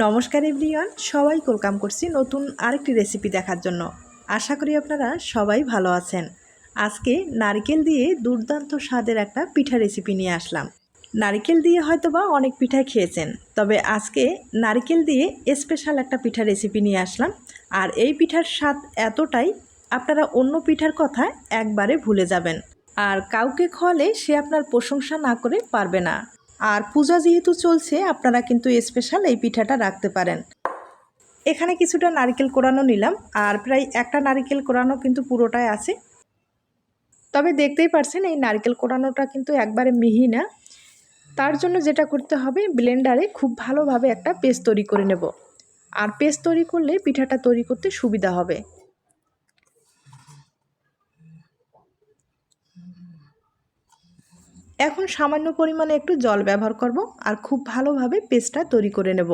নমস্কার এভরিওয়ান, সবাই ওয়েলকাম করছি নতুন আরেকটি রেসিপি দেখার জন্য। আশা করি আপনারা সবাই ভালো আছেন। আজকে নারকেল দিয়ে দুর্দান্ত স্বাদের একটা পিঠা রেসিপি নিয়ে আসলাম। নারকেল দিয়ে হয়তোবা অনেক পিঠা খেয়েছেন, তবে আজকে নারকেল দিয়ে স্পেশাল একটা পিঠা রেসিপি নিয়ে আসলাম। আর এই পিঠার স্বাদ এতটাই, আপনারা অন্য পিঠার কথা একবারে ভুলে যাবেন। আর কাউকে খাওয়ালে সে আপনার প্রশংসা না করে পারবে না। আর পূজা যেহেতু চলছে, আপনারা কিন্তু স্পেশাল এই পিঠাটা রাখতে পারেন। এখানে কিছুটা নারকেল কোরানো নিলাম, আর প্রায় একটা নারকেল কোরানো কিন্তু পুরোটাই আছে। তবে দেখতেই পারছেন, এই নারকেল কোরানোটা কিন্তু একবারে মিহি না। তার জন্য যেটা করতে হবে, ব্লেন্ডারে খুব ভালোভাবে একটা পেস্ট তৈরি করে নেব। আর পেস্ট তৈরি করলে পিঠাটা তৈরি করতে সুবিধা হবে। এখন সামান্য পরিমাণে একটু জল ব্যবহার করব আর খুব ভালোভাবে পেস্টটা তৈরি করে নেব।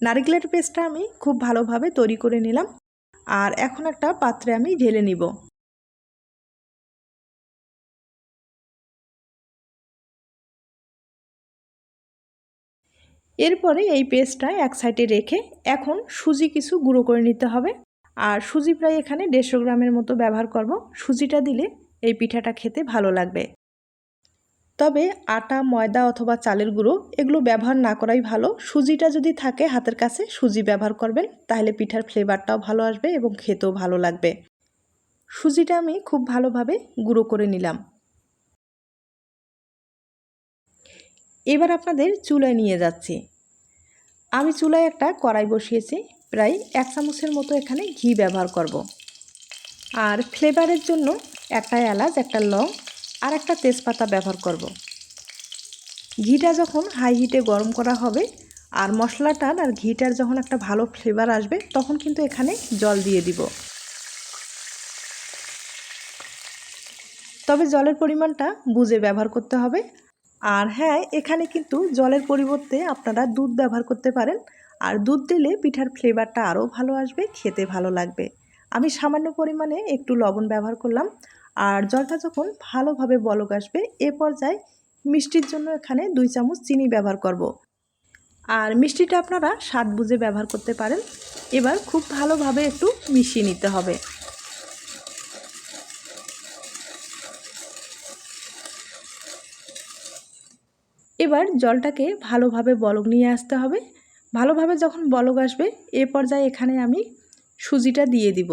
নারকেলের পেস্টটা আমি খুব ভালোভাবে তৈরি করে নিলাম আর এখন একটা পাত্রে আমি ঢেলে নিব। এরপরে এই পেস্টটা এক সাইডে রেখে এখন সুজি কিছু গুঁড়ো করে নিতে হবে আর সুজি প্রায় এখানে দেড়শো গ্রামের মতো ব্যবহার করব। সুজিটা দিলে এই পিঠাটা খেতে ভালো লাগবে। তবে আটা, ময়দা অথবা চালের গুঁড়ো এগুলো ব্যবহার না করাই ভালো। সুজিটা যদি থাকে হাতের কাছে, সুজি ব্যবহার করবেন, তাহলে পিঠার ফ্লেভারটাও ভালো আসবে এবং খেতেও ভালো লাগবে। সুজিটা আমি খুব ভালোভাবে গুঁড়ো করে নিলাম। এবার আপনাদের চুলায় নিয়ে যাচ্ছি। আমি চুলায় একটা কড়াই বসিয়েছি, প্রায় এক চামচের মতো এখানে ঘি ব্যবহার করব। আর ফ্লেভারের জন্য একটা এলাচ, একটা লং আর একটা তেজপাতা ব্যবহার করব। ঘিটা যখন হাই হিটে গরম করা হবে আর মশলাটার আর ঘিটার যখন একটা ভালো ফ্লেভার আসবে, তখন কিন্তু এখানে জল দিয়ে দিব। তবে জলের পরিমাণটা বুঝে ব্যবহার করতে হবে। আর হ্যাঁ এখানে কিন্তু জলের পরিবর্তে আপনারা দুধ ব্যবহার করতে পারেন। আর দুধ দিলে পিঠার ফ্লেভারটা আরও ভালো আসবে, খেতে ভালো লাগবে। আমি সামান্য পরিমাণে একটু লবণ ব্যবহার করলাম। আর জলটা যখন ভালোভাবে বলক আসবে, এ পর্যায়ে মিষ্টির জন্য এখানে দুই চামচ চিনি ব্যবহার করব। আর মিষ্টিটা আপনারা স্বাদ বুঝে ব্যবহার করতে পারেন। এবার খুব ভালোভাবে একটু মিশিয়ে নিতে হবে। এবার জলটাকে ভালোভাবে বলক নিয়ে আসতে হবে। ভালোভাবে যখন বলক আসবে, এ পর্যায়ে এখানে আমি সুজিটা দিয়ে দিব।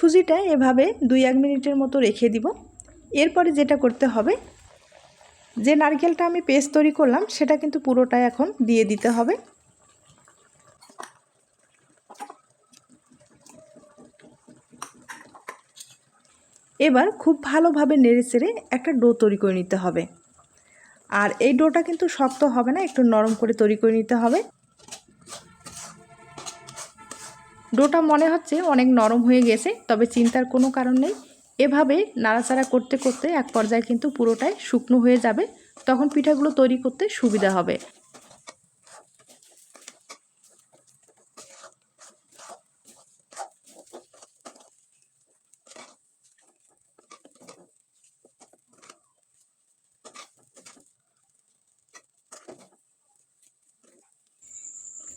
সুজিটা এভাবে দুই এক মিনিটের মতো রেখে দিব। এরপরে যেটা করতে হবে, যে নারকেলটা আমি পেস্ট তৈরি করলাম, সেটা কিন্তু পুরোটাই এখন দিয়ে দিতে হবে। এবার খুব ভালোভাবে নেড়ে চেড়ে একটা ডো তৈরি করে নিতে হবে। আর এই ডোটা কিন্তু শক্ত হবে না, একটু নরম করে তৈরি করে নিতে হবে। ডোটা মনে হচ্ছে অনেক নরম হয়ে গেছে, তবে চিন্তার কোনো কারণ নেই। এভাবে নাড়াচাড়া করতে করতে এক পর্যায়ে কিন্তু পুরোটাই শুকনো হয়ে যাবে। তখন পিঠাগুলো তৈরি করতে সুবিধা হবে।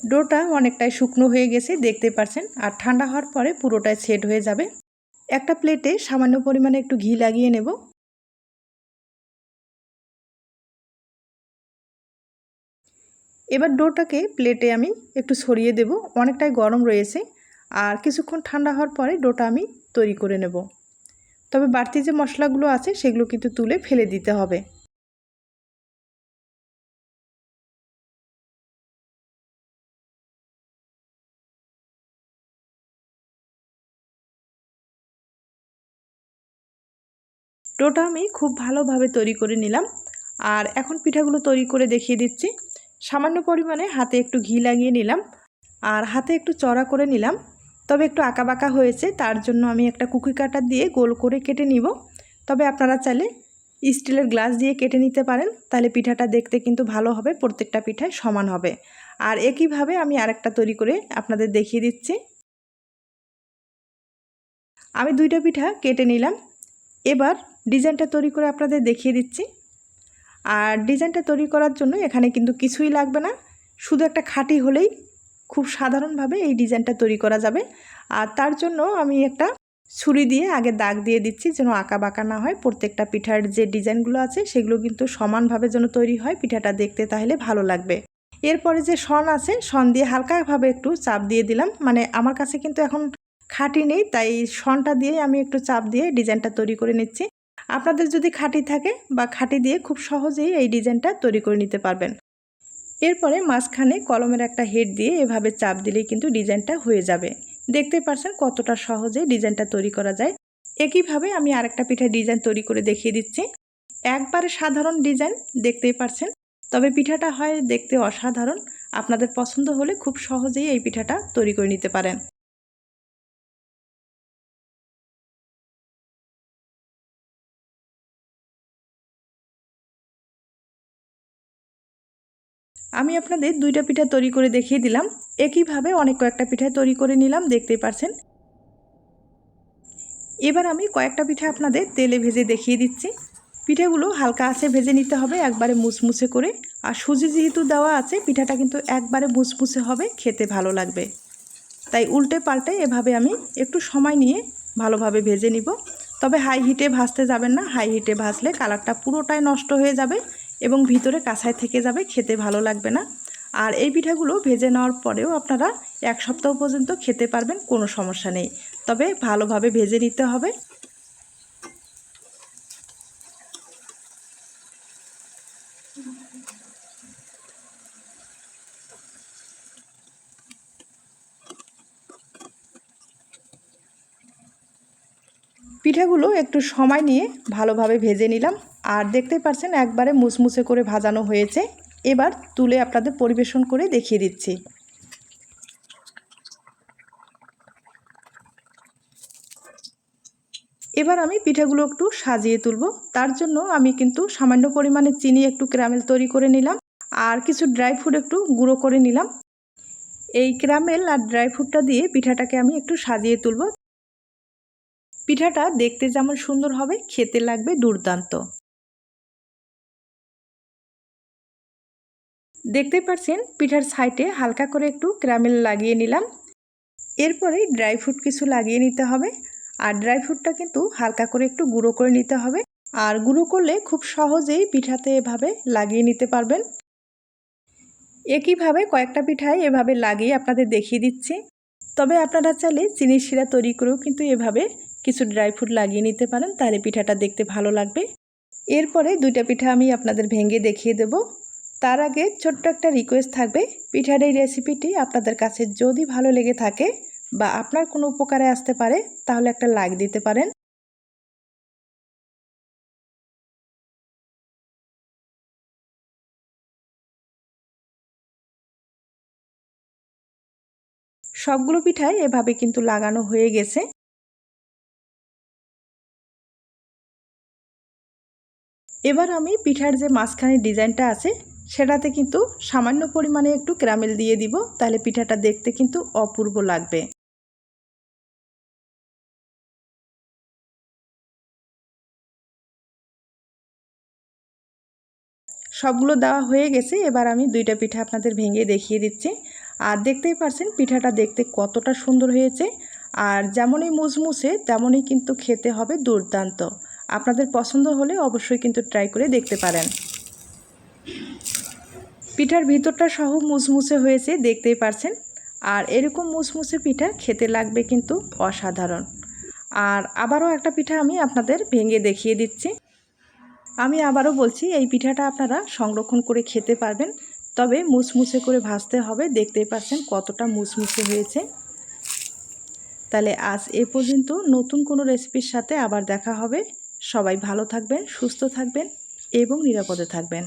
ডোটা অনেকটাই শুকনো হয়ে গেছে, দেখতে পাচ্ছেন আর ঠান্ডা হওয়ার পরে পুরোটাই সেট হয়ে যাবে। একটা প্লেটে সামান্য পরিমাণে একটু ঘি লাগিয়ে নেব। এবার ডোটাকে প্লেটে আমি একটু ছড়িয়ে দেব। অনেকটাই গরম রয়েছে। আর কিছুক্ষণ ঠান্ডা হওয়ার পরে ডোটা আমি তৈরি করে নেব। তবে বাড়তি যে মশলাগুলো আছে, সেগুলো কিন্তু তুলে ফেলে দিতে হবে। ডোটা আমি খুব ভালোভাবে তৈরি করে নিলাম। আর এখন পিঠাগুলো তৈরি করে দেখিয়ে দিচ্ছি। সামান্য পরিমাণে হাতে একটু ঘি লাগিয়ে নিলাম। আর হাতে একটু চড়া করে নিলাম। তবে একটু আঁকা বাঁকা হয়েছে, তার জন্য আমি একটা কুকি কাটার দিয়ে গোল করে কেটে নিব। তবে আপনারা চাইলে স্টিলের গ্লাস দিয়ে কেটে নিতে পারেন। তাহলে পিঠাটা দেখতে কিন্তু ভালো হবে, প্রত্যেকটা পিঠায় সমান হবে। আর একইভাবে আমি আরেকটা তৈরি করে আপনাদের দেখিয়ে দিচ্ছি। আমি দুইটা পিঠা কেটে নিলাম। এবার ডিজাইনটা তৈরি করে আপনাদের দেখিয়ে দিচ্ছি। আর ডিজাইনটা তৈরি করার জন্য এখানে কিন্তু কিছুই লাগবে না। শুধু একটা খাঁটি হলেই খুব সাধারণভাবে এই ডিজাইনটা তৈরি করা যাবে। আর তার জন্য আমি একটা ছুরি দিয়ে আগে দাগ দিয়ে দিচ্ছি যেন আঁকা বাঁকা না হয়। প্রত্যেকটা পিঠার যে ডিজাইনগুলো আছে সেগুলো কিন্তু সমানভাবে যেন তৈরি হয়। পিঠাটা দেখতে তাহলে ভালো লাগবে। এরপরে যে শন আছে শন দিয়ে হালকাভাবে একটু চাপ দিয়ে দিলাম। মানে আমার কাছে কিন্তু এখন খাঁটি নেই, তাই শনটা দিয়ে আমি একটু চাপ দিয়ে ডিজাইনটা তৈরি করে নিচ্ছি। আপনাদের যদি খাঁটি থাকে বা খাঁটি দিয়ে খুব সহজেই এই ডিজাইনটা তৈরি করে নিতে পারবেন। এরপরে মাঝখানে কলমের একটা হেড দিয়ে এভাবে চাপ দিলেই কিন্তু ডিজাইনটা হয়ে যাবে। দেখতে পারছেন কতটা সহজে ডিজাইনটা তৈরি করা যায়। একইভাবে আমি আরেকটা পিঠা ডিজাইন তৈরি করে দেখিয়ে দিচ্ছি। একবারে সাধারণ ডিজাইন, দেখতেই পারছেন। তবে পিঠাটা হয় দেখতে অসাধারণ। আপনাদের পছন্দ হলে খুব সহজেই এই পিঠাটা তৈরি করে নিতে পারেন। আমি আপনাদের দুইটা পিঠা তৈরি করে দেখিয়ে দিলাম। একইভাবে অনেক কয়েকটা পিঠা তৈরি করে নিলাম, দেখতেই পারছেন। এবার আমি কয়েকটা পিঠা আপনাদের তেলে ভেজে দেখিয়ে দিচ্ছি। পিঠেগুলো হালকা আছে ভেজে নিতে হবে, একবারে মুসমুসে করে। আর সুজি যেহেতু দেওয়া আছে, পিঠাটা কিন্তু একবারে মুসমুসে হবে, খেতে ভালো লাগবে। তাই উল্টে পাল্টে এভাবে আমি একটু সময় নিয়ে ভালোভাবে ভেজে নিব। তবে হাই হিটে ভাজতে যাবেন না, হাই হিটে ভাজলে কালারটা পুরোটাই নষ্ট হয়ে যাবে। এবং ভিতরে কাঁচায় থেকে যাবে, খেতে ভালো লাগবে না। আর এই পিঠাগুলো ভেজে নেওয়ার পরেও আপনারা এক সপ্তাহ পর্যন্ত খেতে পারবেন, কোনো সমস্যা নেই। তবে ভালোভাবে ভেজে নিতে হবে। পিঠাগুলো একটু সময় নিয়ে ভালোভাবে ভেজে নিলাম। আর দেখতে পাচ্ছেন একবারে মুসমুসে করে ভাজানো হয়েছে। এবার তুলে আপনাদের পরিবেশন করে দেখিয়ে দিচ্ছি। এবার আমি পিঠাগুলো একটু সাজিয়ে তুলব। তার জন্য আমি কিন্তু সামান্য পরিমাণে চিনি একটু ক্যারামেল তৈরি করে নিলাম আর কিছু ড্রাই ফ্রুট একটু গুঁড়ো করে নিলাম। এই ক্যারামেল আর ড্রাই ফ্রুটটা দিয়ে পিঠাটাকে আমি একটু সাজিয়ে তুলব। পিঠাটা দেখতে যেমন সুন্দর হবে, খেতে লাগবে দুর্দান্ত। দেখতে পাচ্ছেন পিঠার সাইডে হালকা করে একটু ক্যারামেল লাগিয়ে নিলাম। এরপরে ড্রাই ফ্রুট কিছু লাগিয়ে নিতে হবে। আর ড্রাই ফ্রুটটা কিন্তু হালকা করে একটু গুঁড়ো করে নিতে হবে। আর গুঁড়ো করলে খুব সহজেই পিঠাতে এভাবে লাগিয়ে নিতে পারবেন। একইভাবে কয়েকটা পিঠায় এভাবে লাগিয়ে আপনাদের দেখিয়ে দিচ্ছি। তবে আপনারা চাইলে চিনির শিরা তৈরি করেও কিন্তু এভাবে কিছু ড্রাই ফ্রুট লাগিয়ে নিতে পারেন। তাহলে পিঠাটা দেখতে ভালো লাগবে। এরপরে দুইটা পিঠা আমি আপনাদের ভেঙে দেখিয়ে দেব। তার আগে ছোট্ট একটা রিকোয়েস্ট থাকবে। পিঠার এই রেসিপিটি আপনাদের কাছে যদি ভালো লেগে থাকে বা আপনার কোনো উপকারে আসতে পারে, তাহলে একটা লাইক দিতে পারেন। সবগুলো পিঠাই এভাবে কিন্তু লাগানো হয়ে গেছে। এবার আমি পিঠার যে মাঝখানে ডিজাইনটা আছে সেটাতে কিন্তু সামান্য পরিমাণে একটু ক্যারামেল দিয়ে দিব, তাহলে পিঠাটা দেখতে কিন্তু অপূর্ব লাগবে। সবগুলো দেওয়া হয়ে গেছে, এবার আমি দুইটা পিঠা আপনাদের ভেঙে দেখিয়ে দিচ্ছি। আর দেখতেই পারছেন, পিঠাটা দেখতে কতটা সুন্দর হয়েছে। আর যেমনই মুসমুসে তেমনই কিন্তু খেতে হবে দুর্দান্ত। আপনাদের পছন্দ হলে অবশ্যই কিন্তু ট্রাই করে দেখতে পারেন। পিঠার ভিতরটা সহ মুসমুসে হয়েছে, দেখতেই পারছেন। আর এরকম মুসমুসে পিঠা খেতে লাগবে কিন্তু অসাধারণ। আর আবারও একটা পিঠা আমি আপনাদের ভেঙে দেখিয়ে দিচ্ছি। আমি আবারও বলছি, এই পিঠাটা আপনারা সংরক্ষণ করে খেতে পারবেন। তবে মুসমুসে করে ভাজতে হবে, দেখতেই পাচ্ছেন কতটা মুসমুসে হয়েছে। তাহলে আজ এ পর্যন্ত নতুন কোনো রেসিপির সাথে আবার দেখা হবে। সবাই ভালো থাকবেন, সুস্থ থাকবেন এবং নিরাপদে থাকবেন।